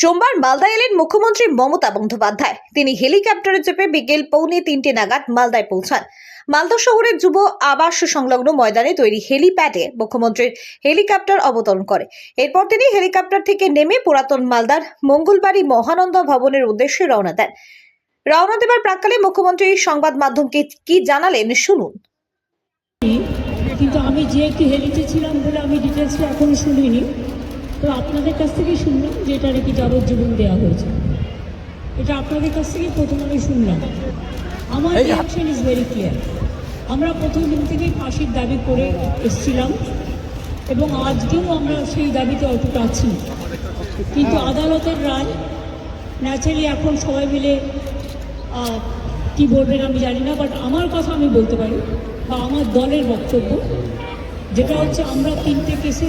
সোমবার মালদা এলেন মুখ্যমন্ত্রী মমতা বন্দ্যোপাধ্যায়। তিনি হেলিকপ্টারে চেপে বিকেল পৌনে তিনটে নাগাদ মালদায় পৌঁছান। মালদা শহরের যুব আবাস সংলগ্ন ময়দানে তৈরি হেলিপ্যাডে মুখ্যমন্ত্রীর হেলিকপ্টার অবতরণ করে। এরপর তিনি হেলিকপ্টার থেকে নেমে পুরাতন মালদার মঙ্গলবাড়ি মহানন্দ ভবনের উদ্দেশ্যে রওনা দেন। রওনা দেবার প্রাককালে মুখ্যমন্ত্রী সংবাদ মাধ্যমকে কি জানালেন শুনুন। কিন্তু আমি যে একটু হেলিতে ছিলাম বলে আমি ডিটেলসটা এখনও শুনিনি। তো আপনাদের কাছ থেকেই শুনলাম যে এটা নাকি যাবজ্জীবন দেওয়া হয়েছে। এটা আপনাদের কাছ থেকে প্রথম আমি শুনলাম। আমার রিয়াকশন ইজ ভেরি ক্লিয়ার আমরা প্রথম দিন থেকেই ফাঁসির দাবি করে এসেছিলাম এবং আজকেও আমরা সেই দাবিতে অটুট আছি। কিন্তু আদালতের রায় ন্যাচারালি এখন সবাই মিলে কি বলবেন আমি জানি না বাট আমার কথা আমি বলতে পারি বা আমার দলের বক্তব্য যেটা হচ্ছে আমরা তিনটে কেসে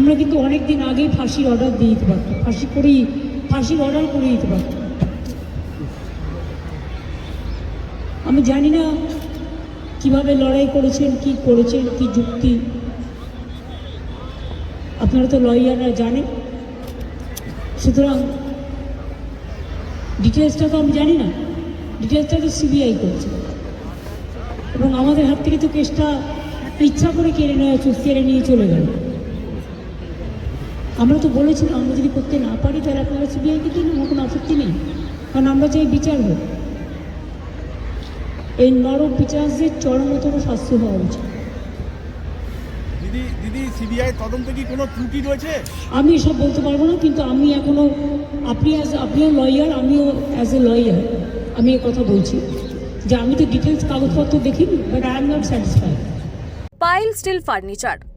আমরা কিন্তু অনেক দিন আগেই ফাঁসির অর্ডার দিয়ে দিতে পারতাম। ফাঁসি করেই, ফাঁসির অর্ডার করে দিতে পারতাম। আমি জানি না কীভাবে লড়াই করেছেন, কি করেছেন, কি যুক্তি। আপনারা তো লয়াররা জানেন। সুতরাং ডিটেলসটা তো আমি জানি না। ডিটেলসটা তো সিবিআই করছে। এবং আমাদের হাত থেকে তো কেসটা ইচ্ছা করে কেড়ে নেওয়া কেড়ে নিয়ে চলে গেল। আমরা তো বলেছিলাম আমরা যদি করতে না পারি তাহলে আপনারা সিবিআইকে দিন আমার কোনো আপত্তি নেই। কারণ আমরা চাই বিচার হোক এই নরক বিচারদের চরমতম শাস্তি হওয়া উচিত। দিদি দিদি সিবিআই তদন্তে কি কোনো ত্রুটি রয়েছে? আমি এসব বলতে পারব না কিন্তু আমি এখনও আপনি অ্যাজ আপনিও লয়ার আমিও অ্যাজ এ লয়ার আমি এ কথা বলছি। যে আমি তো ডিটেলস কাগজপত্র দেখিনি but I am not satisfied pile steel furniture